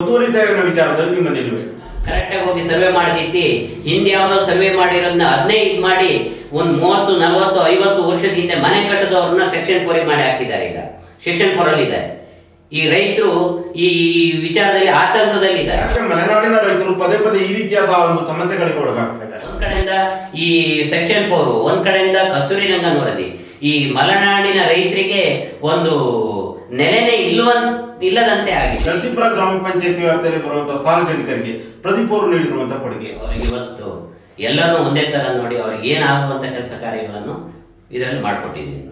ಒತ್ತುವರಿತೆಯ ವಿಚಾರದಲ್ಲಿ ನಿಮ್ಮ ನಿಲುವೆ. ಕರೆಕ್ಟಾಗಿ ಹೋಗಿ ಸರ್ವೆ ಮಾಡಿದ್ದಿ ಹಿಂದೆ ಯಾವುದೋ ಸರ್ವೆ ಮಾಡಿರೋದನ್ನ ಅದನ್ನೇ ಇದು ಮಾಡಿ ಒಂದು ಮೂವತ್ತು ನಲವತ್ತು ಐವತ್ತು ವರ್ಷದ ಹಿಂದೆ ಮನೆ ಕಟ್ಟದವ್ರನ್ನ ಸೆಕ್ಷನ್ ಫೋರಿ ಮಾಡಿ ಹಾಕಿದ್ದಾರೆ ಈಗ. ಸೆಕ್ಷನ್ ಫೋರ್ ಅಲ್ಲಿ ಇದೆ ಈ ರೈತರು ಈ ವಿಚಾರದಲ್ಲಿ ಆತಂಕದಲ್ಲಿದ್ದಾರೆ. ಮಲೆನಾಡಿನ ರೈತರು ಪದೇ ಪದೇ ಈ ರೀತಿಯಾದ ಒಂದು ಸಮಸ್ಯೆಗಳಿಗೆ ಒಳಗಾಗ್ತಾ ಇದ್ದಾರೆ. ಒಂದ್ ಕಡೆಯಿಂದ ಈ ಸೆಕ್ಷನ್ ಫೋರ್ ಒಂದ್ ಕಡೆಯಿಂದ ಕಸ್ತೂರಿ ರಂಗನ್ ವರದಿ. ಈ ಮಲೆನಾಡಿನ ರೈತರಿಗೆ ಒಂದು ನೆಲೆನೇ ಇಲ್ಲವ ಇಲ್ಲದಂತೆ ಆಗಿದೆ. ನರಸೀಪುರ ಗ್ರಾಮ ಪಂಚಾಯತಿ ವ್ಯಾಪ್ತಿಯಲ್ಲಿ ಬರುವಂತಹ ಸಾರ್ವಜನಿಕರಿಗೆ ಪ್ರದೀಪ್ ಅವರು ನೀಡಿರುವಂತಹ ಕೊಡುಗೆ. ಅವ್ರಿಗೆ ಇವತ್ತು ಎಲ್ಲರೂ ಒಂದೇ ತರ ನೋಡಿ ಅವ್ರಿಗೆ ಏನಾಗುವಂತ ಕೆಲಸ ಕಾರ್ಯಗಳನ್ನು ಇದರಲ್ಲಿ ಮಾಡಿಕೊಟ್ಟಿದ್ದೀನಿ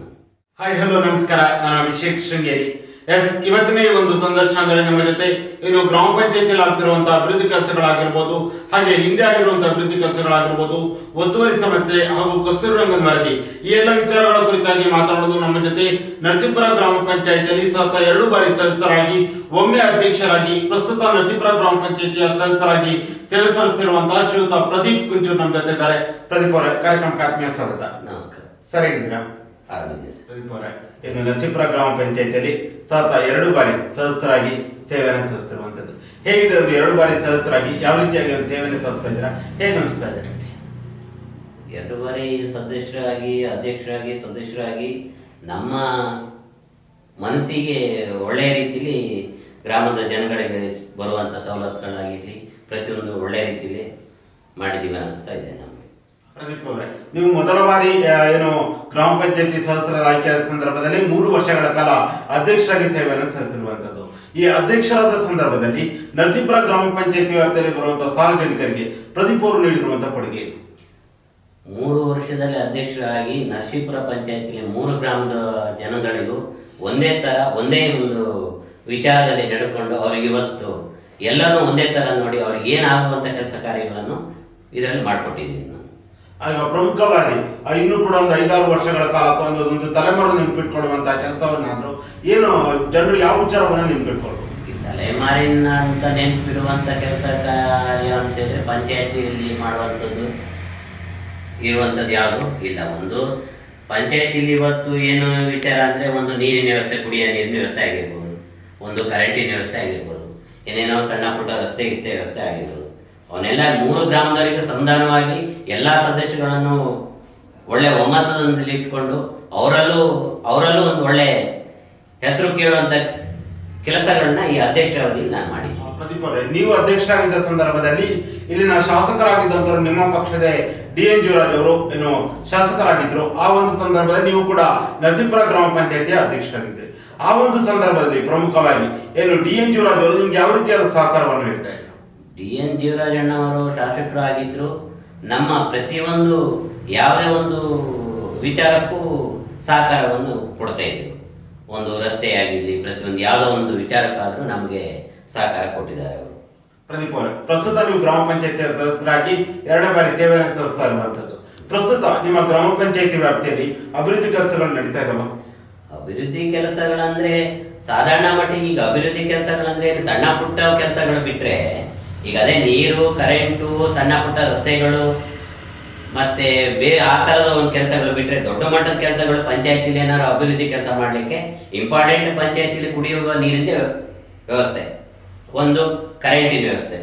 ಹಾಯ್ ಹಲೋ ನಮಸ್ಕಾರ. ನಾನು ಅಭಿಷೇಕ್ ಶೃಂಗೇರಿ. ಎಸ್ ಇವತ್ತಿನ ಈ ಒಂದು ಸಂದರ್ಶನದಲ್ಲಿ ನಮ್ಮ ಜೊತೆ ಇನ್ನು ಗ್ರಾಮ ಪಂಚಾಯತಿಯಲ್ಲಿ ಆಗ್ತಿರುವಂತಹ ಅಭಿವೃದ್ಧಿ ಕೆಲಸಗಳಾಗಿರ್ಬೋದು ಹಾಗೆ ಹಿಂದೆ ಆಗಿರುವಂತಹ ಅಭಿವೃದ್ಧಿ ಕೆಲಸಗಳಾಗಿರ್ಬೋದು ಒತ್ತುವರಿ ಸಮಸ್ಯೆ ಹಾಗೂ ಕಸ್ತೂರು ರಂಗನ್ ವರದಿ ಈ ಎಲ್ಲ ವಿಚಾರಗಳ ಕುರಿತಾಗಿ ಮಾತನಾಡೋದು ನಮ್ಮ ಜೊತೆ ನರಸೀಪುರ ಗ್ರಾಮ ಪಂಚಾಯತಿಯಲ್ಲಿ ಸತತ ಎರಡು ಬಾರಿ ಸದಸ್ಯರಾಗಿ ಒಮ್ಮೆ ಅಧ್ಯಕ್ಷರಾಗಿ ಪ್ರಸ್ತುತ ನರಸೀಪುರ ಗ್ರಾಮ ಪಂಚಾಯತಿಯ ಸದಸ್ಯರಾಗಿ ಸೇವೆ ಸಲ್ಲಿಸುತ್ತಿರುವಂತಹ ಶ್ರೀಯುತ ಪ್ರದೀಪ್ ಕುಂಚೂರ್ ನಮ್ಮ ಜೊತೆ ಇದ್ದಾರೆ. ಪ್ರದೀಪ್ ಅವರ ಕಾರ್ಯಕ್ರಮಕ್ಕೆ ಆತ್ಮೀಯ ಸ್ವಾಗತ. ನಮಸ್ಕಾರ. ಸರ್ ಪ್ರದೀಪ್ ಅವರೇ ಇನ್ನು ನರಸೀಪುರ ಗ್ರಾಮ ಪಂಚಾಯತಿಯಲ್ಲಿ ಸತತ ಎರಡು ಬಾರಿ ಸದಸ್ಯರಾಗಿ ಸೇವೆಯನ್ನು ಸಲ್ಲಿಸುತ್ತಿರುವಂತದ್ದು ಹೇಗಿದೆ ಅವರು ಎರಡು ಬಾರಿ ಸದಸ್ಯರಾಗಿ ಯಾವ ರೀತಿಯಾಗಿ ಒಂದು ಸೇವೆಯನ್ನು ಸಲ್ಲಿಸ್ತಾ ಇದ್ದೀರಾ? ಹೇಗೆ ಅನಿಸ್ತಾ ಇದೆ? ನಿಮಗೆ ಎರಡು ಬಾರಿ ಸದಸ್ಯರಾಗಿ ಅಧ್ಯಕ್ಷರಾಗಿ ಸದಸ್ಯರಾಗಿ ನಮ್ಮ ಮನಸ್ಸಿಗೆ ಒಳ್ಳೆಯ ರೀತಿಲಿ ಗ್ರಾಮದ ಜನಗಳಿಗೆ ಬರುವಂಥ ಸವಲತ್ತುಗಳಾಗಿರಲಿ ಪ್ರತಿಯೊಂದು ಒಳ್ಳೆಯ ರೀತಿಲಿ ಮಾಡಿದ್ದೀವಿ ಅನ್ನಿಸ್ತಾ ಇದೆ ನಮಗೆ. ಪ್ರದೀಪ್ ಅವರೇ ನೀವು ಮೊದಲ ಬಾರಿ ಏನು ಗ್ರಾಮ ಪಂಚಾಯತಿ ಸದಸ್ಯರ ಆಯ್ಕೆಯಾದ ಸಂದರ್ಭದಲ್ಲಿ ಮೂರು ವರ್ಷಗಳ ಕಾಲ ಅಧ್ಯಕ್ಷರಾಗಿ ಸೇವೆಯನ್ನು ಸಲ್ಲಿಸಿರುವಂತದ್ದು ಈ ಅಧ್ಯಕ್ಷರಾದ ಸಂದರ್ಭದಲ್ಲಿ ನರಸೀಪುರ ಗ್ರಾಮ ಪಂಚಾಯತಿ ವ್ಯಾಪ್ತಿಯಲ್ಲಿ ಬರುವಂತಹ ಸಾರ್ವಜನಿಕರಿಗೆ ಪ್ರದೀಪ್ ನೀಡಿರುವಂತಹ ಕೊಡುಗೆ. ಮೂರು ವರ್ಷದಲ್ಲಿ ಅಧ್ಯಕ್ಷರಾಗಿ ನರಸೀಪುರ ಪಂಚಾಯತಿಲಿ ಮೂರು ಗ್ರಾಮದ ಜನಗಳಿಗೂ ಒಂದೇ ತರ, ಒಂದೇ ಒಂದು ವಿಚಾರದಲ್ಲಿ ನಡ್ಕೊಂಡು ಅವ್ರಿಗೆ ಇವತ್ತು ಎಲ್ಲರೂ ಒಂದೇ ತರ ನೋಡಿ ಅವ್ರಿಗೆ ಏನಾಗುವಂಥ ಕೆಲಸ ಕಾರ್ಯಗಳನ್ನು ಇದರಲ್ಲಿ ಮಾಡಿಕೊಟ್ಟಿದ್ದೀನಿ ಪ್ರಮುಖವಾಗಿ ಇನ್ನೂ ಕೂಡ ಒಂದು ಐದಾರು ವರ್ಷಗಳ ಕಾಲ ಅಥವಾ ಒಂದು ಒಂದು ತಲೆಮಾರು ನೆನಪಿಟ್ಕೊಳ್ಳುವಂತಹ ಕೆಲಸವನ್ನಾದ್ರೂ ಏನು ಜನರು ಯಾವ ವಿಚಾರವನ್ನು ನೆನಪಿಟ್ಕೊಳ್ಬೋದು ಈ ತಲೆಮಾರಿನ ಅಂತ ನೆನಪಿಡುವಂಥ ಕೆಲಸ ಕಾರ್ಯ ಅಂತೇಳಿ ಪಂಚಾಯತಿಯಲ್ಲಿ ಮಾಡುವಂಥದ್ದು ಇರುವಂಥದ್ದು ಯಾವುದು ಇಲ್ಲ. ಒಂದು ಪಂಚಾಯತಿಲಿ ಇವತ್ತು ಏನು ವಿಚಾರ ಅಂದರೆ ಒಂದು ನೀರಿನ ವ್ಯವಸ್ಥೆ, ಕುಡಿಯೋ ನೀರಿನ ವ್ಯವಸ್ಥೆ ಆಗಿರ್ಬೋದು, ಒಂದು ಕರೆಂಟಿನ ವ್ಯವಸ್ಥೆ ಆಗಿರ್ಬೋದು, ಏನೇನೋ ಸಣ್ಣ ಪುಟ್ಟ ರಸ್ತೆ ಗಿಸ್ತೆ ವ್ಯವಸ್ಥೆ ಆಗಿರ್ಬೋದು. ಅವನ್ನೆಲ್ಲ ಮೂರು ಗ್ರಾಮದವರಿಗೂ ಸಂಧಾನವಾಗಿ ಎಲ್ಲ ಸದಸ್ಯಗಳನ್ನು ಒಳ್ಳೆ ಒಮ್ಮತದಲ್ಲಿ ಇಟ್ಕೊಂಡು ಅವರಲ್ಲೂ ಅವರಲ್ಲೂ ಒಂದು ಒಳ್ಳೆ ಹೆಸರು ಕೇಳುವಂತ ಕೆಲಸಗಳನ್ನ ಈ ಅಧ್ಯಕ್ಷರಾವಧಿಯಲ್ಲಿ ನಾನು ಮಾಡಿ ಪ್ರದೀಪ್ ಅವರೇ, ನೀವು ಅಧ್ಯಕ್ಷರಾಗಿದ್ದ ಸಂದರ್ಭದಲ್ಲಿ ಇಲ್ಲಿನ ಶಾಸಕರಾಗಿದ್ದಂಥವ್ರು ನಿಮ್ಮ ಪಕ್ಷದ ಡಿ ಎನ್ ಜೀವರಾಜ್ ಅವರು ಏನು ಶಾಸಕರಾಗಿದ್ರು. ಆ ಒಂದು ಸಂದರ್ಭದಲ್ಲಿ ನೀವು ಕೂಡ ನರಸೀಪುರ ಗ್ರಾಮ ಪಂಚಾಯತಿಯ ಅಧ್ಯಕ್ಷರಾಗಿದ್ರಿ. ಆ ಒಂದು ಸಂದರ್ಭದಲ್ಲಿ ಪ್ರಮುಖವಾಗಿ ಏನು ಡಿ ಎನ್ ಜೀವರಾಜ್ ಅವರು ನಿಮ್ಗೆ ಯಾವ ರೀತಿಯಾದ ಸಹಕಾರವನ್ನು ನೀಡ್ತಾ ಇದ್ರು? ಡಿ ಎನ್ ಜೀವರಾಜಣ್ಣವರು ಶಾಸಕರಾಗಿದ್ದರು ನಮ್ಮ ಪ್ರತಿಯೊಂದು ಯಾವುದೇ ಒಂದು ವಿಚಾರಕ್ಕೂ ಸಹಕಾರವನ್ನು ಕೊಡ್ತಾ ಇದ್ರು ಒಂದು ರಸ್ತೆ ಆಗಿರಲಿ ಪ್ರತಿಯೊಂದು ಯಾವುದೋ ಒಂದು ವಿಚಾರಕ್ಕಾದರೂ ನಮಗೆ ಸಹಕಾರ ಕೊಟ್ಟಿದ್ದಾರೆ ಅವರು. ಪ್ರದೀಪ್ ಅವರು ಪ್ರಸ್ತುತ ನೀವು ಗ್ರಾಮ ಪಂಚಾಯತಿ ಸದಸ್ಯರಾಗಿ ಎರಡನೇ ಬಾರಿ ಸೇವೆಯನ್ನು ಸಲ್ಲಿಸ್ತಾ ಇರುವಂಥದ್ದು. ಪ್ರಸ್ತುತ ನಿಮ್ಮ ಗ್ರಾಮ ಪಂಚಾಯತಿ ವ್ಯಾಪ್ತಿಯಲ್ಲಿ ಅಭಿವೃದ್ಧಿ ಕೆಲಸಗಳು ನಡೀತಾ ಇದಾವ ಅಭಿವೃದ್ಧಿ ಕೆಲಸಗಳಂದ್ರೆ ಸಾಧಾರಣ ಮಟ್ಟಿಗೆ ಈಗ ಅಭಿವೃದ್ಧಿ ಕೆಲಸಗಳಂದ್ರೆ ಸಣ್ಣ ಪುಟ್ಟ ಕೆಲಸಗಳು ಬಿಟ್ರೆ ಈಗ ಅದೇ ನೀರು ಕರೆಂಟು ಸಣ್ಣ ಪುಟ್ಟ ರಸ್ತೆಗಳು, ಮತ್ತೆ ಬೇರೆ ಆ ಥರದ ಒಂದು ಕೆಲಸಗಳು ಬಿಟ್ಟರೆ ದೊಡ್ಡ ಮಟ್ಟದ ಕೆಲಸಗಳು, ಪಂಚಾಯತಿಲಿ ಏನಾದ್ರು ಅಭಿವೃದ್ಧಿ ಕೆಲಸ ಮಾಡಲಿಕ್ಕೆ ಇಂಪಾರ್ಟೆಂಟ್ ಪಂಚಾಯತಿಲಿ ಕುಡಿಯುವ ನೀರಿನ ವ್ಯವಸ್ಥೆ. ಒಂದು ಕರೆಂಟಿನ ವ್ಯವಸ್ಥೆ,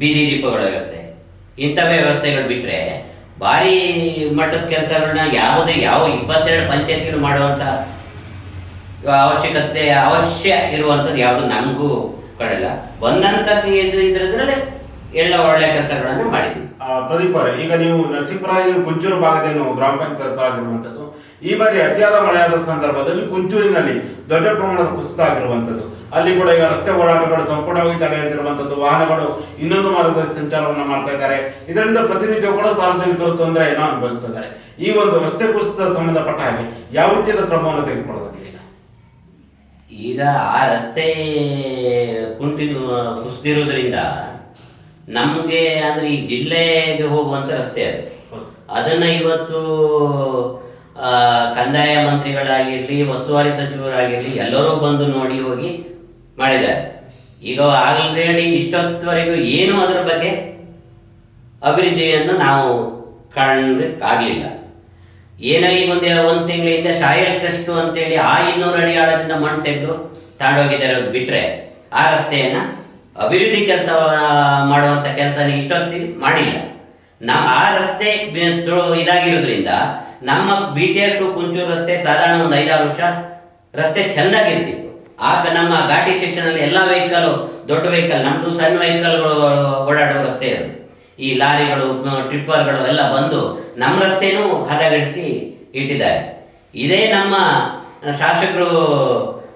ಬೀದಿ ದೀಪಗಳ ವ್ಯವಸ್ಥೆ. ಇಂಥವೇ ವ್ಯವಸ್ಥೆಗಳು ಬಿಟ್ಟರೆ ಭಾರಿ ಮಟ್ಟದ ಕೆಲಸಗಳನ್ನ ಯಾವುದೇ ಯಾವ ಇಪ್ಪತ್ತೆರಡು ಪಂಚಾಯತಿಗಳು ಮಾಡುವಂಥ ಅವಶ್ಯಕತೆ ಅವಶ್ಯ ಇರುವಂಥದ್ದು ಯಾವುದು ನಮಗೂ ಬಂದಂಥ ಇದು ಇದ್ರದ್ರಲ್ಲೇ ಎಲ್ಲ ಒಳ್ಳೆ ಕೆಲಸಗಳನ್ನು ಮಾಡಿದ್ವಿ. ಪ್ರದೀಪ್ ಅವರೇ, ಈಗ ನೀವು ನರಸೀಪುರ ಕುಂಚೂರು ಭಾಗದಲ್ಲಿ ಗ್ರಾಮ ಪಂಚಾಯತ್ ಆಗಿರುವಂತದ್ದು ಈ ಬಾರಿ ಅತಿಯಾದ ಮಳೆಯಾದ ಸಂದರ್ಭದಲ್ಲಿ ಕುಂಚೂರಿನಲ್ಲಿ ದೊಡ್ಡ ಪ್ರಮಾಣದ ಕುಸಿತ ಆಗಿರುವಂತದ್ದು ಅಲ್ಲಿ ಕೂಡ ಈಗ ರಸ್ತೆ ಓಡಾಟಗಳು ಸಂಪೂರ್ಣವಾಗಿ ತಡೆ ಹಿಡಿದಿರುವಂತದ್ದು ವಾಹನಗಳು ಇನ್ನೊಂದು ಮಾರ್ಗದಲ್ಲಿ ಸಂಚಾರವನ್ನು ಮಾಡ್ತಾ ಇದ್ದಾರೆ. ಇದರಿಂದ ಪ್ರತಿನಿತ್ಯ ಕೂಡ ಸಾರ್ವಜನಿಕರು ತೊಂದರೆಯನ್ನು ಅನುಭವಿಸ್ತಾ ಇದ್ದಾರೆ. ಈ ಒಂದು ರಸ್ತೆ ಕುಸಿತ ಸಂಬಂಧಪಟ್ಟ ಹಾಗೆ ಯಾವ ರೀತಿಯಾದ ಕ್ರಮವನ್ನು ತೆಗೆದುಕೊಳ್ಳೋದಾಗಿದೆ? ಈಗ? ಆ ರಸ್ತೆ ಕುಂಟಿನ ಕುಸಿದಿರೋದ್ರಿಂದ ನಮಗೆ ಅಂದರೆ ಈ ಜಿಲ್ಲೆಗೆ ಹೋಗುವಂಥ ರಸ್ತೆ ಅದು ಅದನ್ನು ಇವತ್ತು ಕಂದಾಯ ಮಂತ್ರಿಗಳಾಗಿರಲಿ ಉಸ್ತುವಾರಿ ಸಚಿವರಾಗಿರಲಿ, ಎಲ್ಲರೂ ಬಂದು ನೋಡಿ ಹೋಗಿ ಮಾಡಿದ್ದಾರೆ ಈಗ ಆಲ್ರೆಡಿ ಇಷ್ಟೊತ್ತವರೆಗೂ ಏನು ಅದರ ಬಗ್ಗೆ ಅಭಿವೃದ್ಧಿಯನ್ನು ನಾವು ಕಾಣಲಿಕ್ಕಾಗಲಿಲ್ಲ ಏನೋ ಈಗ ಒಂದು ಒಂದು ತಿಂಗಳ ಹಿಂದೆ ಸಾಯಲ್ ಅಂತೇಳಿ ಆ ಇನ್ನೂರು ಅಡಿ ಆಳದಿಂದ ಮಣ್ಣು ತೆಗೆದು ತಾಂಡೋಗಿದ್ದಾರೆ ಬಿಟ್ಟರೆ ಆ ರಸ್ತೆಯನ್ನು ಅಭಿವೃದ್ಧಿ ಕೆಲಸ ಮಾಡುವಂಥ ಕೆಲಸ ಇಷ್ಟೊತ್ತಿಗೆ ಮಾಡಿಲ್ಲ. ನಮ್ಮ ಆ ರಸ್ತೆ ಇದಾಗಿರೋದ್ರಿಂದ ನಮ್ಮ B T R to Kunchur ರಸ್ತೆ ಸಾಧಾರಣ ಒಂದು ಐದಾರು ವರ್ಷ ರಸ್ತೆ ಚೆಂದಾಗಿರ್ತಿತ್ತು ಆಗ ನಮ್ಮ ಘಾಟಿ ಸೆಕ್ಷನಲ್ಲಿ ಎಲ್ಲ ವೆಹಿಕಲ್ ದೊಡ್ಡ ವೆಹಿಕಲ್ ನಮ್ಮದು ಸಣ್ಣ ವೆಹಿಕಲ್ಗಳು ಓಡಾಡುವ ರಸ್ತೆ ಅದು. ಈ ಲಾರಿಗಳು, ಟ್ರಿಪ್ಪರ್ಗಳು ಎಲ್ಲ ಬಂದು ನಮ್ಮ ರಸ್ತೆನೂ ಹದಗಡಿಸಿ ಇಟ್ಟಿದ್ದಾರೆ. ಇದೇ ನಮ್ಮ ಶಾಸಕರು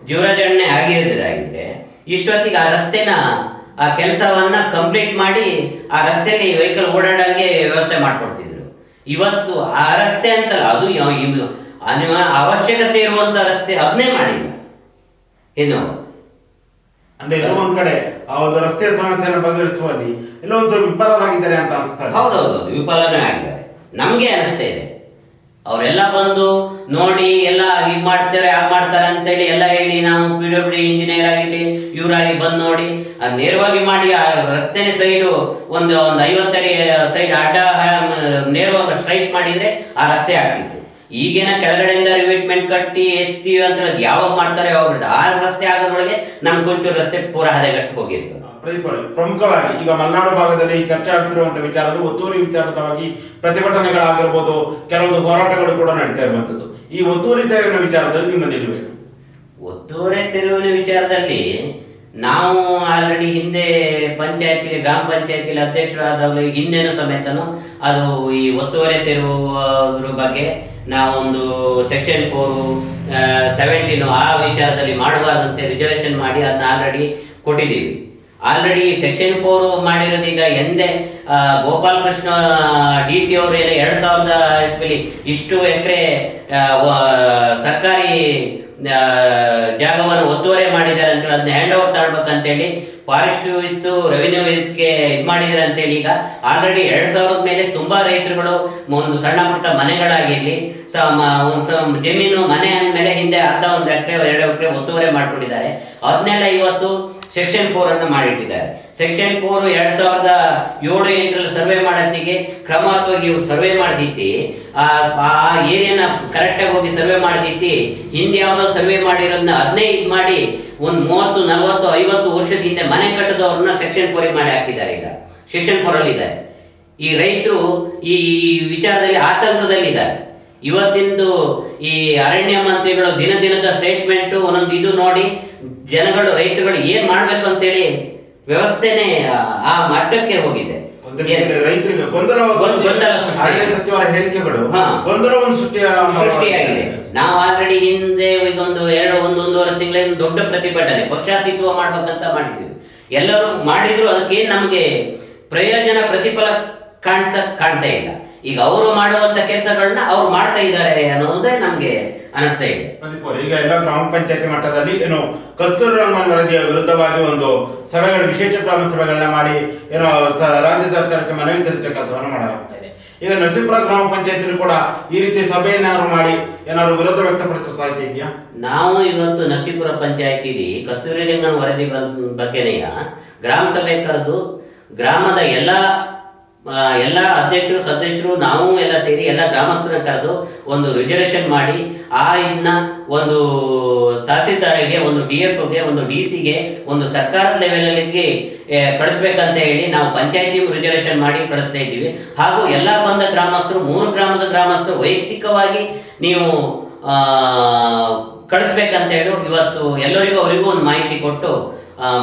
ಜೀವರಾಜಣ್ಣೆ ಆಗಿರೋದಾಗಿದ್ರೆ ಇಷ್ಟೊತ್ತಿಗೆ ಆ ರಸ್ತೆನ, ಆ ಕೆಲಸವನ್ನ ಕಂಪ್ಲೀಟ್ ಮಾಡಿ ಆ ರಸ್ತೆಯಲ್ಲಿ ವೆಹಿಕಲ್ ಓಡಾಡಂಗೆ ವ್ಯವಸ್ಥೆ ಮಾಡಿಕೊಡ್ತಿದ್ರು. ಇವತ್ತು ಆ ರಸ್ತೆ ಅಂತಲ್ಲ, ಅದು ಅವಶ್ಯಕತೆ ಇರುವಂತ ರಸ್ತೆ ಅದನ್ನೇ ಮಾಡಿಲ್ಲ. ಏನು ಅಂದ್ರೆ ಎಲ್ಲೋ ಒಂದ್ ಕಡೆ ಅವರ ರಸ್ತೆ ಸಮಸ್ಯೆಯನ್ನು ಬಗೆಹರಿಸುವಲ್ಲಿ ಎಲ್ಲೋ ಒಂದು ವಿಫಲರಾಗಿದ್ದಾರೆ ಅಂತ ಅನಿಸ್ತಾರೆ ಹೌದೌದು ವಿಫಲನೇ ಆಗಿದ್ದಾರೆ. ನಮಗೆ ಅನಿಸ್ತಾ ಇದೆ. ಅವರೆಲ್ಲ ಬಂದು ನೋಡಿ, ಎಲ್ಲ ಹೀಗೆ ಮಾಡ್ತಾರೆ ಆ ಮಾಡ್ತಾರೆ ಅಂತೇಳಿ ಎಲ್ಲ ಹೇಳಿ, ನಾವು ಪಿ ಡಬ್ಲ್ಯೂ ಡಿ ಇಂಜಿನಿಯರ್ ಆಗಿರಲಿ, ಇವರಾಗಿ ಬಂದು ನೋಡಿ, ಅದು ನೇರವಾಗಿ ಮಾಡಿ, ಆ ರಸ್ತೆನೇ ಸೈಡು ಒಂದು ಒಂದು ಐವತ್ತಡಿ ಸೈಡ್ ಅಡ್ಡ ನೇರವಾಗಿ ಸ್ಟ್ರೈಟ್ ಮಾಡಿದ್ರೆ ಆ ರಸ್ತೆ ಆಗ್ತಿತ್ತು. ಈಗೇನ ಕೆಳಗಡೆಯಿಂದ ರಿವಿಟ್ಮೆಂಟ್ ಕಟ್ಟಿ ಎತ್ತಿ ಅಂತ ಹೇಳಿ ಯಾವಾಗ ಮಾಡ್ತಾರೆ ಯಾವಾಗ ಬಿಡ್ತಾರೆ ಆ ರಸ್ತೆ ಆಗೋದ್ರೊಳಗೆ ನಮ್ಮ ಕೊಂಚೂರು ರಸ್ತೆ ಪೂರ ಹದಗೆಟ್ಟು ಹೋಗಿರ್ತದೆ. ಪ್ರಮುಖವಾಗಿ ಈಗ ಮಲೆನಾಡು ಭಾಗದಲ್ಲಿ ಚರ್ಚೆ ಆಗ್ತಿರುವಂತಹ ವಿಚಾರಗಳು ಒತ್ತುವರಿ ವಿಚಾರವಾಗಿ ಪ್ರತಿಭಟನೆಗಳಾಗಿರ್ಬೋದು ಕೆಲವೊಂದು ಹೋರಾಟಗಳು ಕೂಡ ನಡೀತಾ ಇರುವಂತದ್ದು ಈ ಒತ್ತುವರಿ ತೆರವಿನ ವಿಚಾರದಲ್ಲಿ ನಿಮ್ಮ ನಿಲುವೇನು ಒತ್ತುವರಿ ತೆರವಿನ ವಿಚಾರದಲ್ಲಿ ನಾವು ಆಲ್ರೆಡಿ ಹಿಂದೆ ಪಂಚಾಯತಿ ಗ್ರಾಮ ಪಂಚಾಯತಿಲಿ ಅಧ್ಯಕ್ಷರಾದವರು ಹಿಂದೆನೂ ಸಮೇತನು ಅದು ಈ ಒತ್ತುವರಿ ತೆರವುದ್ರ ಬಗ್ಗೆ ನಾವೊಂದು ಸೆಕ್ಷನ್ ಫೋರು ಸೆವೆಂಟೀನು ಆ ವಿಚಾರದಲ್ಲಿ ಮಾಡಬಾರ್ದಂತೆ ರಿಸರ್ವೇಷನ್ ಮಾಡಿ ಅದನ್ನ ಆಲ್ರೆಡಿ ಕೊಟ್ಟಿದ್ದೀವಿ. ಆಲ್ರೆಡಿ ಸೆಕ್ಷನ್ ಫೋರು ಮಾಡಿರೋದೀಗ ಎಂದೇ ಗೋಪಾಲಕೃಷ್ಣ ಗೋಪಾಲ್ ಕೃಷ್ಣ ಡಿ ಸಿ ಅವರು ಏನೇ ಎರಡು ಸಾವಿರದ ಇಪ್ಪಲ್ಲಿ ಇಷ್ಟು ಎಕರೆ ಸರ್ಕಾರಿ ಜಾಗವನ್ನು ಒತ್ತುವರಿ ಮಾಡಿದ್ದಾರೆ ಅಂತೇಳಿ ಅದನ್ನ ಹ್ಯಾಂಡ್ ಓವರ್ ತಗೊಳ್ಬೇಕಂತೇಳಿ ಫಾರೆಸ್ಟ್ ಇತ್ತು ರೆವಿನ್ಯೂ ಇದಕ್ಕೆ ಇದು ಮಾಡಿದ್ರೆ ಅಂತೇಳಿ ಈಗ. ಆಲ್ರೆಡಿ ಎರಡು ಸಾವಿರದ ಮೇಲೆ ತುಂಬಾ ರೈತರುಗಳು ಒಂದು ಸಣ್ಣ ಪುಟ್ಟ ಮನೆಗಳಾಗಿರ್ಲಿ, ಸ ಒಂದು ಜಮೀನು, ಮನೆ ಅಂದಮೇಲೆ ಹಿಂದೆ ಅರ್ಧ ಒಂದು ಎಕರೆ, ಎರಡು ಎಕರೆ ಒತ್ತುವರೆ ಮಾಡ್ಕೊಂಡಿದ್ದಾರೆ ಅದನ್ನೆಲ್ಲ ಇವತ್ತು ಸೆಕ್ಷನ್ ಫೋರ್ ಅನ್ನು ಮಾಡಿಟ್ಟಿದ್ದಾರೆ. ಸೆಕ್ಷನ್ ಫೋರ್ ಎರಡ್ ಸಾವಿರದ ಏಳು ಸರ್ವೆ ಮಾಡತ್ತಿಗೆ, ಕ್ರಮವಾಗಿ ಸರ್ವೆ ಮಾಡ್ದಿತ್ತಿ ಆ ಏರಿಯಾನ ಕರೆಕ್ಟಾಗಿ ಹೋಗಿ ಸರ್ವೆ ಮಾಡ್ದಿತ್ತಿ ಹಿಂದೆ ಯಾವುದೋ ಸರ್ವೆ ಮಾಡಿರೋದನ್ನ ಅದನ್ನೇ ಇದು ಮಾಡಿ, ಒಂದು ಮೂವತ್ತು, ನಲವತ್ತು, ಐವತ್ತು ವರ್ಷದ ಹಿಂದೆ ಮನೆ ಕಟ್ಟದವ್ರನ್ನ ಸೆಕ್ಷನ್ ಫೋರ್ ಮಾಡಿ ಹಾಕಿದ್ದಾರೆ ಈಗ. ಸೆಕ್ಷನ್ ಫೋರ್ ಅಲ್ಲಿ ಇದ್ದಾರೆ ಈ ರೈತರು ಈ ವಿಚಾರದಲ್ಲಿ ಆತಂಕದಲ್ಲಿದ್ದಾರೆ. ಇವತ್ತಿಂದು ಈ ಅರಣ್ಯ ಮಂತ್ರಿಗಳು ದಿನ ದಿನದ ಸ್ಟೇಟ್ಮೆಂಟ್ ಒಂದೊಂದು ಇದು ನೋಡಿ, ಜನಗಳು, ರೈತರುಗಳು ಏನ್ ಮಾಡ್ಬೇಕು ಅಂತೇಳಿ ವ್ಯವಸ್ಥೆನೇ ಆ- ಮಟ್ಟಕ್ಕೆ ಹೋಗಿದೆ. ರೈತರಿಗೆ ಗೊಂದಲ ಗೊಂದಲ ಸೃಷ್ಟಿ. ಅರಣ್ಯ ಸಚಿವರ ಹೇಳಿಕೆಗಳು ಹಾ. ಗೊಂದಲವನ್ನು ಸೃಷ್ಟಿಯ ಸೃಷ್ಟಿಯಾಗಿದೆ ನಾವು ಆಲ್ರೆಡಿ ಹಿಂದೆ ಈಗ ಒಂದು ಎರಡು ಒಂದು ಒಂದೂವರೆ ತಿಂಗಳಿಂದ ದೊಡ್ಡ ಪ್ರತಿಭಟನೆ ಪಕ್ಷಾತೀತ್ವ ಮಾಡ್ಬೇಕಂತ ಮಾಡಿದ್ವಿ. ಎಲ್ಲರೂ ಮಾಡಿದ್ರು ಅದಕ್ಕೇನು ನಮಗೆ ಪ್ರಯೋಜನ ಪ್ರತಿಫಲ ಕಾಣ್ತಾ ಕಾಣ್ತಾ ಇಲ್ಲ. ಈಗ ಅವರು ಮಾಡುವಂತ ಕೆಲಸಗಳನ್ನ ಅವ್ರು ಮಾಡ್ತಾ ಇದ್ದಾರೆ ಅನ್ನೋದೇ ನಮ್ಗೆ ಅನಿಸ್ತಾ ಇದೆ. ಪ್ರದೀಪ್ ಅವರೇ, ಈಗ ಎಲ್ಲ ಗ್ರಾಮ ಪಂಚಾಯತಿ ಮಟ್ಟದಲ್ಲಿ ಏನು ಕಸ್ತೂರಿ ರಂಗನ್ ವರದಿಯ ವಿರುದ್ಧವಾಗಿ ಒಂದು ಸಭೆಗಳು ವಿಶೇಷ ಗ್ರಾಮ ಸಭೆಗಳನ್ನ ಮಾಡಿ ಏನೋ ರಾಜ್ಯ ಸರ್ಕಾರಕ್ಕೆ ಮನವಿ ಸಲ್ಲಿಸುವ ಕೆಲಸವನ್ನು ಮಾಡಲಾಗ್ತಾ ಇದೆ. ಈಗ ನರಸೀಪುರ ಗ್ರಾಮ ಪಂಚಾಯತಿನೂ ಕೂಡ ಈ ರೀತಿ ಸಭೆಯನ್ನಾದ್ರು ಮಾಡಿ ಏನಾದ್ರು ವಿರೋಧ ವ್ಯಕ್ತಪಡಿಸುವ ಸಾಧ್ಯತೆ ಇದೆಯಾ? ನಾವು ಇವತ್ತು ನರಸೀಪುರ ಪಂಚಾಯತಿಲಿ ಕಸ್ತೂರಿ ರಂಗನ್ ವರದಿ ಬಗ್- ಬಗ್ಗೆನೆಯ ಗ್ರಾಮ ಸಭೆ ಕರೆದು ಗ್ರಾಮದ ಎಲ್ಲ ಎಲ್ಲ ಅಧ್ಯಕ್ಷರು, ಸದಸ್ಯರು, ನಾವು ಎಲ್ಲ ಸೇರಿ ಎಲ್ಲ ಗ್ರಾಮಸ್ಥರ ಕರೆದು ಒಂದು ರಿಸರ್ವೇಷನ್ ಮಾಡಿ, ಆ ಇನ್ನ ಒಂದು ತಹಸೀಲ್ದಾರ್ಗೆ, ಒಂದು ಡಿ ಎಫ್ಗೆ ಒಂದು ಡಿ ಸಿಗೆ ಒಂದು ಸರ್ಕಾರದ ಲೆವೆಲಲ್ಲಿ ಕಳಿಸ್ಬೇಕಂತ ಹೇಳಿ ನಾವು ಪಂಚಾಯತಿ ರಿಸರ್ವೇಷನ್ ಮಾಡಿ ಕಳಿಸ್ತಾ ಇದ್ದೀವಿ. ಹಾಗೂ ಎಲ್ಲ ಬಂದ ಗ್ರಾಮಸ್ಥರು, ಮೂರು ಗ್ರಾಮದ ಗ್ರಾಮಸ್ಥರು ವೈಯಕ್ತಿಕವಾಗಿ ನೀವು ಕಳಿಸ್ಬೇಕಂತ ಹೇಳಿ ಇವತ್ತು ಎಲ್ಲರಿಗೂ, ಅವರಿಗೂ ಒಂದು ಮಾಹಿತಿ ಕೊಟ್ಟು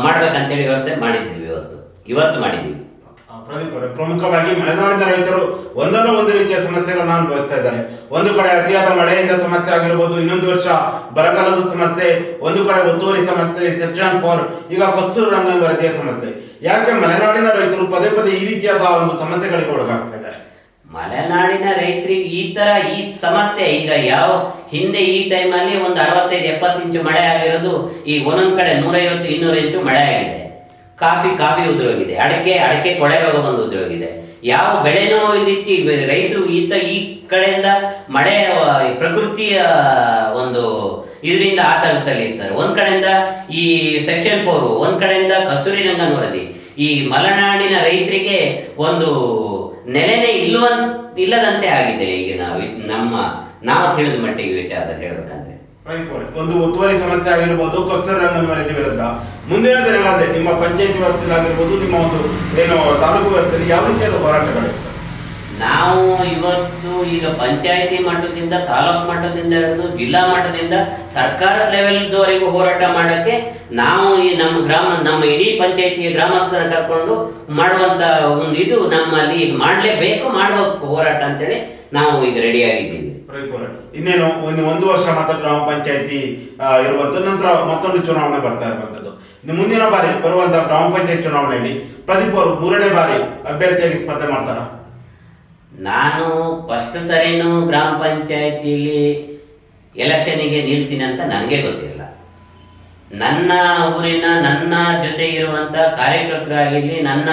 ಮಾಡ್ಬೇಕಂತೇಳಿ ವ್ಯವಸ್ಥೆ ಮಾಡಿದ್ದೀವಿ ಇವತ್ತು. ಇವತ್ತು ಮಾಡಿದ್ದೀವಿ. ಪ್ರದೀಪ್ ಪ್ರಮುಖವಾಗಿ ಮಲೆನಾಡಿನ ರೈತರು ಒಂದನ್ನು ಒಂದು ರೀತಿಯ ಸಮಸ್ಯೆಗಳನ್ನು ಅನುಭವಿಸ್ತಾ ಇದ್ದಾರೆ ಒಂದು ಕಡೆ ಅತಿಯಾದ ಮಳೆಯಿಂದ ಸಮಸ್ಯೆ ಆಗಿರ್ಬೋದು, ಇನ್ನೊಂದು ವರ್ಷ ಬರಗಾಲದ ಸಮಸ್ಯೆ, ಒಂದು ಕಡೆ ಒತ್ತುವರಿ ಸಮಸ್ಯೆ ಸೆಕ್ಷನ್ ಫೋರ್ ಈಗ ಕಸ್ತೂರು ರಂಗನ್ ವರದಿಯ ಸಮಸ್ಯೆ. ಯಾಕೆ ಮಲೆನಾಡಿನ ರೈತರು ಪದೇ ಪದೇ ಈ ರೀತಿಯಾದ ಒಂದು ಸಮಸ್ಯೆಗಳಿಗೆ ಒಳಗಾಗ್ತಾ ಇದ್ದಾರೆ? ಮಲೆನಾಡಿನ ರೈತರಿಗೆ ಈ ತರ ಈ ಸಮಸ್ಯೆ, ಈಗ ಯಾವ ಹಿಂದೆ ಈ ಟೈಮಲ್ಲಿ ಒಂದು ಅರವತ್ತೈದು, ಎಪ್ಪತ್ತು ಇಂಚು ಮಳೆ ಆಗಿರೋದು, ಈಗ ಒಂದೊಂದು ಕಡೆ ನೂರೈವತ್ತು ಇನ್ನೂರ ಇಂಚು ಮಳೆ ಆಗಿದೆ. ಕಾಫಿ ಕಾಫಿ ಉದುರೋಗಿದೆ. ಅಡಕೆ ಅಡಕೆ ಕೊಳೆ ರೋಗ ಬಂದು ಉದುರೋಗಿದೆ. ಯಾವ ಬೆಳೆನೂ ಇದಿತ್ತು ರೈತರು ಈತ ಈ ಕಡೆಯಿಂದ ಮಳೆ ಪ್ರಕೃತಿಯ, ಒಂದು ಇದರಿಂದ ಆತಂಕದಲ್ಲಿ ಇರ್ತಾರೆ. ಒಂದ್ ಕಡೆಯಿಂದ ಈ ಸೆಕ್ಷನ್ ಫೋರ್ ಒಂದ್ ಕಡೆಯಿಂದ ಕಸ್ತೂರಿ ರಂಗನ ವರದಿ ಈ ಮಲೆನಾಡಿನ ರೈತರಿಗೆ ಒಂದು ನೆಲೆನೇ ಇಲ್ಲವನ್ ಇಲ್ಲದಂತೆ ಆಗಿದೆ. ಈಗ ನಾವು ನಮ್ಮ ನಾವು ತಿಳಿದ ಮಟ್ಟಿಗೆ ವಿಚಾರದಲ್ಲಿ ಹೇಳ್ಬೇಕಂದ್ರೆ. ಒಂದು ಒತ್ತುವರಿ ಸಮಸ್ಯೆ ಆಗಿರ್ಬೋದು, ಕೊಚ್ಚರ ರಂಗನ್ ವರದಿ ವಿರುದ್ಧ. ಮುಂದಿನ ದಿನಗಳಲ್ಲಿ ನಿಮ್ಮ ಪಂಚಾಯತಿ ವ್ಯಾಪ್ತಿಯಲ್ಲಿ ಆಗಿರ್ಬೋದು, ನಿಮ್ಮ ಒಂದು ಏನು ತಾಲೂಕು ವ್ಯಾಪ್ತಿಯಲ್ಲಿ ಯಾವ ರೀತಿಯಾದ ಹೋರಾಟಗಳು? ನಾವು ಇವತ್ತು ಈಗ ಪಂಚಾಯತಿ ಮಟ್ಟದಿಂದ, ತಾಲೂಕು ಮಟ್ಟದಿಂದ ಹಿಡಿದು ಜಿಲ್ಲಾ ಮಟ್ಟದಿಂದ ಸರ್ಕಾರದ ಲೆವೆಲ್ದವರೆಗೂ ಹೋರಾಟ ಮಾಡೋಕ್ಕೆ ನಾವು ಈ ನಮ್ಮ ಗ್ರಾಮ, ನಮ್ಮ ಇಡೀ ಪಂಚಾಯತಿಯ ಗ್ರಾಮಸ್ಥರ ಕರ್ಕೊಂಡು ಮಾಡುವಂತ ಒಂದು ಇದು ನಮ್ಮಲ್ಲಿ ಮಾಡಲೇಬೇಕು, ಮಾಡಬೇಕು ಹೋರಾಟ ಅಂತೇಳಿ ನಾವು ಈಗ ರೆಡಿ ಇನ್ನೇನು ಒಂದು ಒಂದು ವರ್ಷ ಮಾತ್ರ ಗ್ರಾಮ ಪಂಚಾಯತಿ ಇರುವಂತ ನಂತರ ಮತ್ತೊಂದು ಚುನಾವಣೆ ಬರ್ತಾ ಇರುವಂಥದ್ದು ಇನ್ನು ಮುಂದಿನ ಬಾರಿ ಬರುವಂತಹ ಗ್ರಾಮ ಪಂಚಾಯತ್ ಚುನಾವಣೆಯಲ್ಲಿ ಪ್ರದೀಪ್ ಅವರು ಮೂರನೇ ಬಾರಿ ಅಭ್ಯರ್ಥಿಯಾಗಿ ಸ್ಪರ್ಧೆ ಮಾಡ್ತಾರ? ನಾನು ಫಸ್ಟ್ ಸರಿನೂ ಗ್ರಾಮ ಪಂಚಾಯತಿಲಿ ಎಲೆಕ್ಷನಿಗೆ ನಿಲ್ತೀನಿ ಅಂತ ನನಗೆ ಗೊತ್ತಿಲ್ಲ. ನನ್ನ ಊರಿನ ನನ್ನ ಜೊತೆ ಇರುವಂಥ ಕಾರ್ಯಕರ್ತರಾಗಿರಲಿ, ನನ್ನ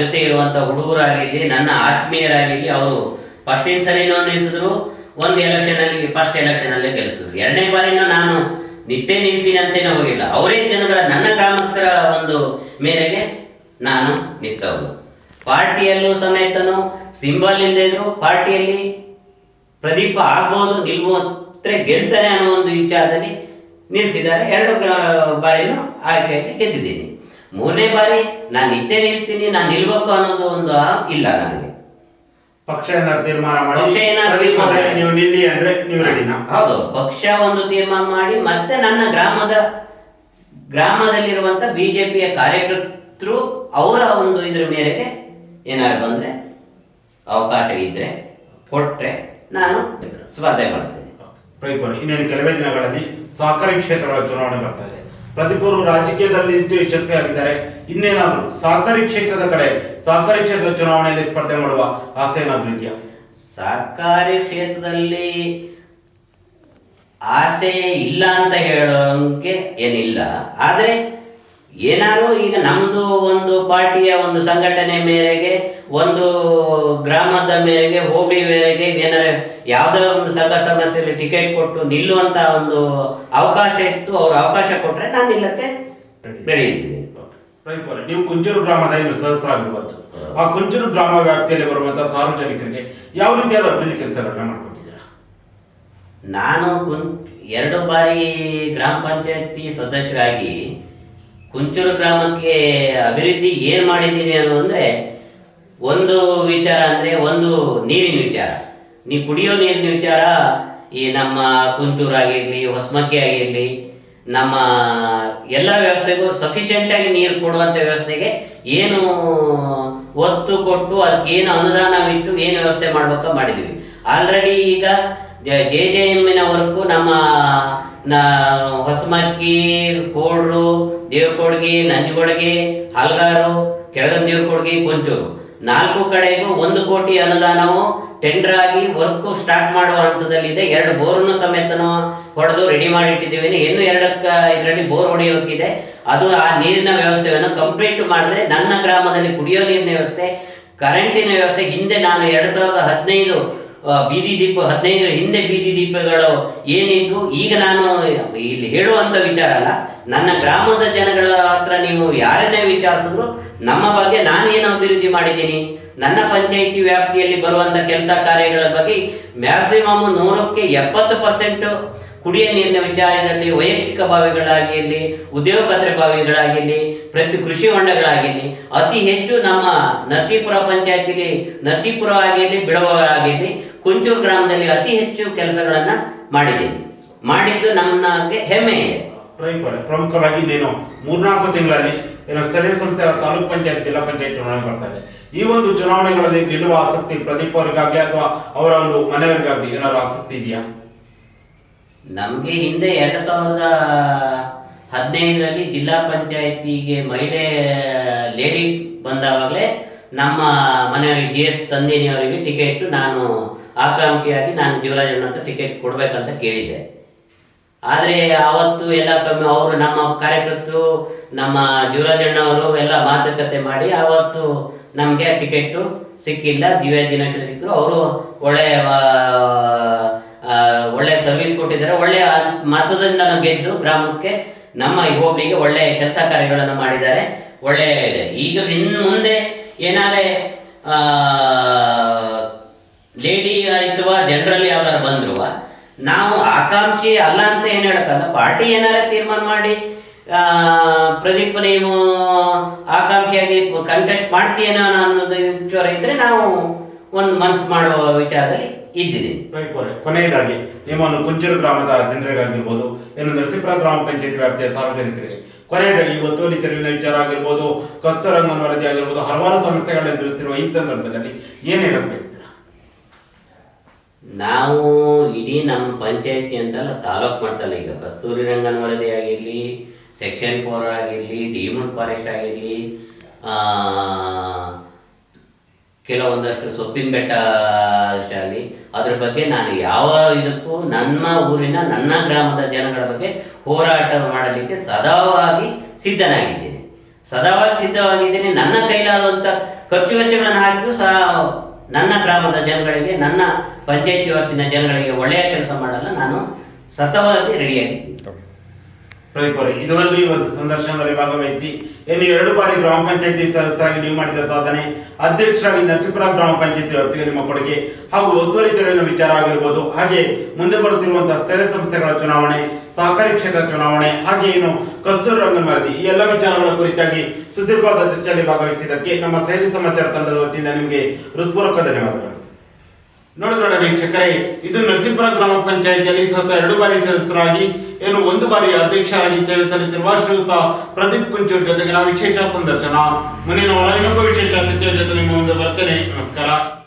ಜೊತೆ ಇರುವಂಥ ಹುಡುಗರಾಗಿರಲಿ, ನನ್ನ ಆತ್ಮೀಯರಾಗಿರಲಿ ಅವರು ಫಸ್ಟಿನ ಸರಿನೋ ನಿಲ್ಲಿಸಿದ್ರು ಒಂದು ಎಲೆಕ್ಷನಲ್ಲಿ ಫಸ್ಟ್ ಎಲೆಕ್ಷನಲ್ಲೇ ಗೆಲ್ಲಿಸಿದ್ರು ಎರಡನೇ ಬಾರಿನೂ ನಾನು ನಿತ್ಯ ನಿಲ್ತೀನಿ ಅಂತೇನೆ ಹೋಗಿಲ್ಲ. ಅವರೇ ಜನಗಳ, ನನ್ನ ಗ್ರಾಮಸ್ಥರ ಒಂದು ಮೇರೆಗೆ ನಾನು ನಿಂತವನು. ಪಾರ್ಟಿಯಲ್ಲೂ ಸಮೇತನು ಸಿಂಬಲ್ ಇಲ್ಲದೆ ಪಾರ್ಟಿಯಲ್ಲಿ ಪ್ರದೀಪ ಆಗ್ಬೋದು ನಿಲ್ಬೋತ್ರೆ ಗೆಲ್ತಾರೆ ಅನ್ನೋ ಒಂದು ವಿಚಾರದಲ್ಲಿ ನಿಲ್ಲಿಸಿದ್ದಾರೆ ಎರಡು ಬಾರಿನೂ ಆಯ್ಕೆಯಾಗಿ ಗೆದ್ದಿದ್ದೀನಿ. ಮೂರನೇ ಬಾರಿ, ನಾನು ನಿತ್ಯ ನಿಲ್ತೀನಿ, ನಾನು ನಿಲ್ಬೇಕು ಅನ್ನೋದು ಒಂದು ಇಲ್ಲ ನನಗೆ. ಪಕ್ಷ ಏನಾದ್ರು ತೀರ್ಮಾನ ಮಾಡಿ ಪಕ್ಷ ಏನಾದ್ರು ಪ್ರದೀಪ್ ಅವರೇ, ನೀವು ನಿಲ್ಲಿ ಅಂದ್ರೆ ನೀವು ರೆಡಿನಾ ಹೌದು. ಪಕ್ಷ ಒಂದು ತೀರ್ಮಾನ ಮಾಡಿ ಮತ್ತೆ ನನ್ನ ಗ್ರಾಮದ ಗ್ರಾಮದಲ್ಲಿರುವಂತ ಬಿಜೆಪಿಯ ಕಾರ್ಯಕರ್ತರು ಅವರ ಒಂದು ಇದ್ರ ಮೇರೆಗೆ ಏನಾದ್ರು ಬಂದ್ರೆ ಅವಕಾಶ ಇದ್ರೆ ಕೊಟ್ಟರೆ ನಾನು ಸ್ಪರ್ಧೆ ಮಾಡ್ತೇನೆ. ಪ್ರದೀಪ್ ಅವರು ಇನ್ನೇನು ಕೆಲವೇ ದಿನಗಳಲ್ಲಿ ಸಹಕಾರಿ ಕ್ಷೇತ್ರಗಳ ಚುನಾವಣೆ ಬರ್ತಾ ಇದೆ. ಪ್ರದೀಪ್ ಅವರು ರಾಜಕೀಯದಲ್ಲಿ ನಿಂತು ಯಶಸ್ವಿಯಾಗಿದ್ದಾರೆ. ಇನ್ನೇನಾದರೂ ಸಹಕಾರಿ ಕ್ಷೇತ್ರದ ಕಡೆ, ಸಹಕಾರಿ ಕ್ಷೇತ್ರದ ಚುನಾವಣೆಯಲ್ಲಿ ಸ್ಪರ್ಧೆ ಮಾಡುವ ಆಸೆ ಏನಾದರೂ ಇದೆಯಾ? ಸರ್ಕಾರಿ ಕ್ಷೇತ್ರದಲ್ಲಿ ಆಸೆ ಇಲ್ಲ ಅಂತ ಹೇಳೋಕೆ ಏನಿಲ್ಲ. ಆದರೆ ಏನಾದ್ರು ಈಗ ನಮ್ಮದು ಒಂದು ಪಾರ್ಟಿಯ ಒಂದು ಸಂಘಟನೆ ಮೇರೆಗೆ ಒಂದು ಗ್ರಾಮದ ಮೇರೆಗೆ ಹೋಬಳಿ ಮೇರೆಗೆ ಏನಾರ ಯಾವುದೋ ಒಂದು ಸಂಘ ಸಮಸ್ಯೆಯಲ್ಲಿ ಟಿಕೆಟ್ ಕೊಟ್ಟು ನಿಲ್ಲುವಂತ ಒಂದು ಅವಕಾಶ ಇತ್ತು ಅವ್ರು ಅವಕಾಶ ಕೊಟ್ಟರೆ ನಾನು ನಿಲ್ಲಕ್ಕೆ ರೆಡಿ ಇದ್ದೀನಿ. ನೀವು ಕುಂಚೂರು ಗ್ರಾಮದ ಏನು ಸದಸ್ಯರಾಗಿರುವಂಥದ್ದು ಆ ಕುಂಚೂರು ಗ್ರಾಮ ವ್ಯಾಪ್ತಿಯಲ್ಲಿ ಬರುವಂತಹ ಸಾರ್ವಜನಿಕರಿಗೆ ಯಾವ ರೀತಿಯಾದ ಅಭಿವೃದ್ಧಿ ಕೆಲಸಗಳನ್ನ ಮಾಡ್ಕೊಂಡಿದ್ದೀರಾ? ನಾನು ಕುಂ ಎರಡು ಬಾರಿ ಗ್ರಾಮ ಪಂಚಾಯತಿ ಸದಸ್ಯರಾಗಿ ಕುಂಚೂರು ಗ್ರಾಮಕ್ಕೆ ಅಭಿವೃದ್ಧಿ ಏನು ಮಾಡಿದ್ದೀನಿ ಅನ್ನೋ ಅಂದರೆ ಒಂದು ವಿಚಾರ ಅಂದರೆ ಒಂದು ನೀರಿನ ವಿಚಾರ. ನೀ ಕುಡಿಯೋ ನೀರಿನ ವಿಚಾರ, ಈ ನಮ್ಮ ಕುಂಚೂರು ಆಗಿರಲಿ, ಹೊಸಮಕ್ಕಿ ಆಗಿರಲಿ, ನಮ್ಮ ಎಲ್ಲ ವ್ಯವಸ್ಥೆಗೂ ಸಫಿಷಿಯೆಂಟಾಗಿ ನೀರು ಕೊಡುವಂಥ ವ್ಯವಸ್ಥೆಗೆ ಏನು ಒತ್ತು ಕೊಟ್ಟು ಅದಕ್ಕೆ ಏನು ಅನುದಾನವಿಟ್ಟು ಏನು ವ್ಯವಸ್ಥೆ ಮಾಡ್ಬೇಕ ಮಾಡಿದ್ವಿ ಆಲ್ರೆಡಿ ಈಗ ಜೆ ಜೆ ಎಮ್ಮಿನ ನಮ್ಮ ನ ಹೊಸಮಕ್ಕಿ, ಕೋಡ್ರು ದೇವ್ರಕೊಡ್ಗಿ ನಂಜುಗೊಡಗಿ ಹಲ್ಗಾರು, ಕೆಳಗನ್ ದೇವ್ರಕೊಡ್ಗಿ ಕೊಂಚೂರು ನಾಲ್ಕು ಕಡೆಗೂ ಒಂದು ಕೋಟಿ ಅನುದಾನವು ಟೆಂಡರ್ ಆಗಿ ವರ್ಕ್ ಸ್ಟಾರ್ಟ್ ಮಾಡುವ ಹಂತದಲ್ಲಿದೆ. ಎರಡು ಬೋರನ್ನು ಸಮೇತನು ಹೊಡೆದು ರೆಡಿ ಮಾಡಿಟ್ಟಿದ್ದೀವಿ ಇನ್ನು ಎರಡಕ್ಕ ಇದರಲ್ಲಿ ಬೋರ್ ಹೊಡೆಯೋಕ್ಕಿದೆ. ಅದು ಆ ನೀರಿನ ವ್ಯವಸ್ಥೆಯನ್ನು ಕಂಪ್ಲೀಟ್ ಮಾಡಿದ್ರೆ ನನ್ನ ಗ್ರಾಮದಲ್ಲಿ ಕುಡಿಯೋ ನೀರಿನ ವ್ಯವಸ್ಥೆ ಕರೆಂಟಿನ ವ್ಯವಸ್ಥೆ. ಹಿಂದೆ ನಾನು ಎರಡು ಸಾವಿರದ ಹದಿನೈದು ಬೀದಿ ದೀಪ, ಹದಿನೈದರ ಹಿಂದೆ ಬೀದಿ ದೀಪಗಳು ಏನಿದ್ವು? ಈಗ ನಾನು ಇಲ್ಲಿ ಹೇಳುವಂಥ ವಿಚಾರ ಅಲ್ಲ. ನನ್ನ ಗ್ರಾಮದ ಜನಗಳ ಹತ್ರ ನೀವು ಯಾರನ್ನೇ ವಿಚಾರಿಸಿದ್ರು, ನಮ್ಮ ಬಗ್ಗೆ ನಾನೇನು ಅಭಿವೃದ್ಧಿ ಮಾಡಿದ್ದೀನಿ? ನನ್ನ ಪಂಚಾಯಿತಿ ವ್ಯಾಪ್ತಿಯಲ್ಲಿ ಬರುವಂಥ ಕೆಲಸ ಕಾರ್ಯಗಳ ಬಗ್ಗೆ ಮ್ಯಾಕ್ಸಿಮಮ್ ನೂರಕ್ಕೆ ಎಪ್ಪತ್ತು ಪರ್ಸೆಂಟ್ ಕುಡಿಯ ನೀರಿನ ವಿಚಾರದಲ್ಲಿ, ವೈಯಕ್ತಿಕ ಬಾವಿಗಳಾಗಿರಲಿ, ಉದ್ಯೋಗ ಖಾತ್ರಿ ಬಾವಿಗಳಾಗಿರಲಿ, ಪ್ರತಿ ಕೃಷಿ ಹೊಂಡಗಳಾಗಿರಲಿ, ಅತಿ ಹೆಚ್ಚು ನಮ್ಮ ನರಸೀಪುರ ಪಂಚಾಯತಿಲಿ, ನರಸೀಪುರ ಆಗಿರಲಿ ಬಿಳವ ಆಗಿರಲಿ ಕುಂಚೂರು ಗ್ರಾಮದಲ್ಲಿ ಅತಿ ಹೆಚ್ಚು ಕೆಲಸಗಳನ್ನು ಮಾಡಿದ್ದೀನಿ. ಮಾಡಿದ್ದು ನಮಗೆ ಹೆಮ್ಮೆ. ಪ್ರಮುಖವಾಗಿ ಇನ್ನೇನು ಮೂರ್ನಾಲ್ಕು ತಿಂಗಳಲ್ಲಿ ಏನೋ ಸ್ಥಳೀಯ ಸಂಸ್ಥೆ ತಾಲೂಕ್ ಪಂಚಾಯತ್ ಜಿಲ್ಲಾ ಪಂಚಾಯತ್ ಚುನಾವಣೆ ಬರ್ತಾರೆ ಈ ಒಂದು ಚುನಾವಣೆಗಳಲ್ಲಿ ನಿಲ್ಲುವ ಆಸಕ್ತಿ ಪ್ರದೀಪ್ ಅವರಿಗಾಗಲಿ ಅಥವಾ ಅವರ ಒಂದು ಮನೆಯವರಿಗಾಗಲಿ ಏನಾದ್ರು ಆಸಕ್ತಿ ಇದೆಯಾ? ನಮಗೆ ಹಿಂದೆ ಎರಡು ಸಾವಿರದ ಹದಿನೈದರಲ್ಲಿ ಜಿಲ್ಲಾ ಪಂಚಾಯತಿಗೆ ಮಹಿಳೆ ಲೇಡಿ ಬಂದಾಗಲೇ ನಮ್ಮ ಮನೆಯವರಿಗೆ ಜಿ ಎಸ್ ಸಂದೇನಿ ಅವರಿಗೆ ಟಿಕೆಟ್ ನಾನು ಆಕಾಂಕ್ಷಿಯಾಗಿ ನಾನು ಜೀವರಾಜಣ್ಣ ಅಂತ ಟಿಕೆಟ್ ಕೊಡಬೇಕಂತ ಕೇಳಿದ್ದೆ. ಆದರೆ ಆವತ್ತು ಎಲ್ಲ ಕಮ್ಮಿ ಅವರು ನಮ್ಮ ಕಾರ್ಯಕರ್ತರು, ನಮ್ಮ ಜೀವರಾಜಣ್ಣ ಅವರು ಎಲ್ಲ ಮಾತುಕತೆ ಮಾಡಿ ಆವತ್ತು ನಮಗೆ ಟಿಕೆಟು ಸಿಕ್ಕಿಲ್ಲ, ದಿವ್ಯ ದಿನೇಶ್ವರ ಸಿಕ್ಕರು ಅವರು ಒಳ್ಳೆ ಒಳ್ಳೆ ಸರ್ವಿಸ್ ಕೊಟ್ಟಿದ್ದಾರೆ. ಒಳ್ಳೆ ಮತದಿಂದ ಗೆದ್ದು ಗ್ರಾಮಕ್ಕೆ ನಮ್ಮ ಹೋಬಳಿಗೆ ಒಳ್ಳೆ ಕೆಲಸ ಕಾರ್ಯಗಳನ್ನು ಮಾಡಿದ್ದಾರೆ. ಒಳ್ಳೆ ಈಗ ಇನ್ನು ಮುಂದೆ ಏನಾದ್ರೆ ಲೇಡಿ ಜನರಲ್ಲಿ ಜನರಲ್ ಯಾವ್ದಾರು ಬಂದ್ರು ನಾವು ಆಕಾಂಕ್ಷಿ ಅಲ್ಲ ಅಂತ ಏನು ಹೇಳಕ್ಕಲ್ಲ ಪಾರ್ಟಿ ಏನಾರ ತೀರ್ಮಾನ ಮಾಡಿ ಪ್ರದೀಪ್ ನೀವು ಆಕಾಂಕ್ಷಿಯಾಗಿ ಕಂಟೆಸ್ಟ್ ಮಾಡ್ತೀಯೇನೋ ಅನ್ನೋದು ವಿಚಾರ ಇದ್ರೆ ನಾವು ಒಂದು ಮನಸ್ಸು ಮಾಡುವ ವಿಚಾರದಲ್ಲಿ ಇದ್ದಿದೆ ಕೊನೆಯದಾಗಿ, ನಿಮ್ಮನ್ನು ಕುಂಚೂರು ಗ್ರಾಮದ ಜನರಿಗಾಗಿರ್ಬೋದು ಏನು ನರಸೀಪುರ ಗ್ರಾಮ ಪಂಚಾಯತ್ ವ್ಯಾಪ್ತಿಯ ಸಾರ್ವಜನಿಕರಿಗೆ ಕೊನೆಯದಾಗಿ ಒತ್ತುವರಿ ತೆರವಿನ ವಿಚಾರ ಆಗಿರ್ಬೋದು, ಕಸ್ತರಂಗನ ವರದಿ ಆಗಿರ್ಬೋದು, ಹಲವಾರು ಸಮಸ್ಯೆಗಳನ್ನು ಎದುರಿಸುತ್ತಿರುವ ಈ ಸಂದರ್ಭದಲ್ಲಿ ಏನು ಬಯಸ್ತೀರಾ? ನಾವು ಇಡೀ ನಮ್ಮ ಪಂಚಾಯತಿ ಅಂತಲ್ಲ ತಾಲೂಕು ಮಾಡ್ತಲ್ಲ ಈಗ ಕಸ್ತೂರಿ ರಂಗನ್ ವರದಿ ಆಗಿರಲಿ, ಸೆಕ್ಷನ್ ಫೋರ್ ಆಗಿರಲಿ, ಡಿಮುಡ್ ಫಾರೆಸ್ಟ್ ಆಗಿರಲಿ ಕೆಲವೊಂದಷ್ಟು ಸೊಪ್ಪಿನ ಬೆಟ್ಟ ಶಾಲಿ, ಅದ್ರ ಬಗ್ಗೆ ನಾನು ಯಾವ ಇದಕ್ಕೂ ನನ್ನ ಊರಿನ, ನನ್ನ ಗ್ರಾಮದ ಜನಗಳ ಬಗ್ಗೆ ಹೋರಾಟ ಮಾಡಲಿಕ್ಕೆ ಸದಾವಾಗಿ ಸಿದ್ಧನಾಗಿದ್ದೇನೆ. ಸದಾವಾಗಿ ಸಿದ್ಧವಾಗಿದ್ದೇನೆ. ನನ್ನ ಕೈಲಾದಂಥ ಖರ್ಚು ವೆಚ್ಚಗಳನ್ನು ಹಾಕಿದ್ರು ಸಹ ನನ್ನ ಗ್ರಾಮದ ಜನಗಳಿಗೆ, ನನ್ನ ಪಂಚಾಯತಿ ವ್ಯಾಪ್ತಿನ ಜನಗಳಿಗೆ ಒಳ್ಳೆಯ ಕೆಲಸ ಮಾಡಲು ನಾನು ಸತತವಾಗಿ ರೆಡಿಯಾಗಿದ್ದೀನಿ ರೈಪುರೆ ಇವತ್ತು ಈ ಒಂದು ಸಂದರ್ಶನದಲ್ಲಿ ಭಾಗವಹಿಸಿ ಇಲ್ಲಿ ಎರಡು ಬಾರಿ ಗ್ರಾಮ ಪಂಚಾಯತಿ ಸದಸ್ಯರಾಗಿ ನೀವು ಮಾಡಿದ ಸಾಧನೆ ಅಧ್ಯಕ್ಷರಾಗಿ ನರಸೀಪುರ ಗ್ರಾಮ ಪಂಚಾಯತಿ ವ್ಯಾಪ್ತಿಗೆ ನಿಮ್ಮ ಕೊಡುಗೆ ಹಾಗೂ ಒತ್ತುವರಿ ತೆರವಿನ ವಿಚಾರ ಆಗಿರ್ಬೋದು ಹಾಗೆ ಮುಂದೆ ಬರುತ್ತಿರುವಂತಹ ಸ್ಥಳೀಯ ಸಂಸ್ಥೆಗಳ ಚುನಾವಣೆ ಸಹಕಾರಿ ಕ್ಷೇತ್ರ ಚುನಾವಣೆ ಹಾಗೆ ಏನು ಕಸ್ತೂರಿ ರಂಗನ್ ವರದಿ ಈ ಎಲ್ಲ ವಿಚಾರಗಳ ಕುರಿತಾಗಿ ಸುದೀರ್ಘವಾದ ಚರ್ಚೆಯಲ್ಲಿ ಭಾಗವಹಿಸಿದ್ದಕ್ಕೆ ನಮ್ಮ ಸೈನಿಕ ಸಮಾಚಾರ ತಂಡದ ವತಿಯಿಂದ ನಿಮಗೆ ಹೃತ್ಪೂರ್ವಕ ಧನ್ಯವಾದಗಳು. ನೋಡಿದ್ರೊಳ ವೀಕ್ಷಕರೇ, ಇದು ನರಸೀಪುರ ಗ್ರಾಮ ಪಂಚಾಯಿತಿಯಲ್ಲಿ ಸತತ ಎರಡು ಬಾರಿ ಸದಸ್ಯರಾಗಿ, ಏನು ಒಂದು ಬಾರಿ ಅಧ್ಯಕ್ಷರಾಗಿ ಸೇವೆ ಸಲ್ಲಿಸಿರುವ ಶ್ರೀಯುತ ಪ್ರದೀಪ್ ಕುಂಚೂರ್ ಜೊತೆಗಿನ ವಿಶೇಷ ಸಂದರ್ಶನ. ಮುಂದಿನ ಇನ್ನೊಬ್ಬ ವಿಶೇಷ ಅತಿಥಿಯ ಜೊತೆ ನಿಮ್ಮ ಮುಂದೆ ಬರ್ತೇನೆ. ನಮಸ್ಕಾರ.